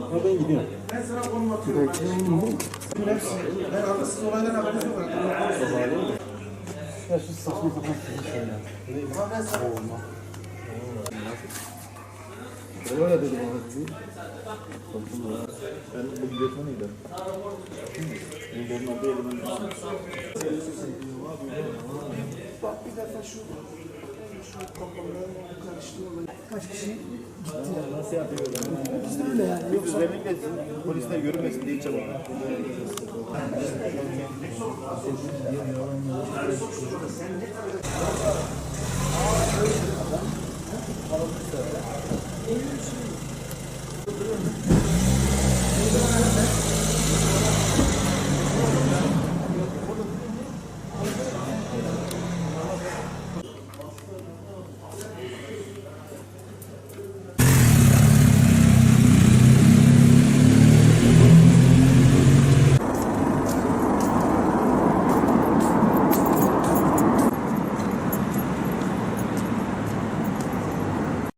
Ha ben gidiyorum. Ben sana konum atıyorum. Ben hepsi. Ben abi siz olaydan haberiniz yok. Ya şu saçma sapan şey ya. Ama ben sana Olma. Öyle dedi bana dedi. Ben bu götürmeydim. Bu benim adı elimden bak bir defa şu Kaç kişi gitti ya. Nasıl yapıyor? Biz de öyle yani. Yok özellikle polisler görmesin diye çabuk.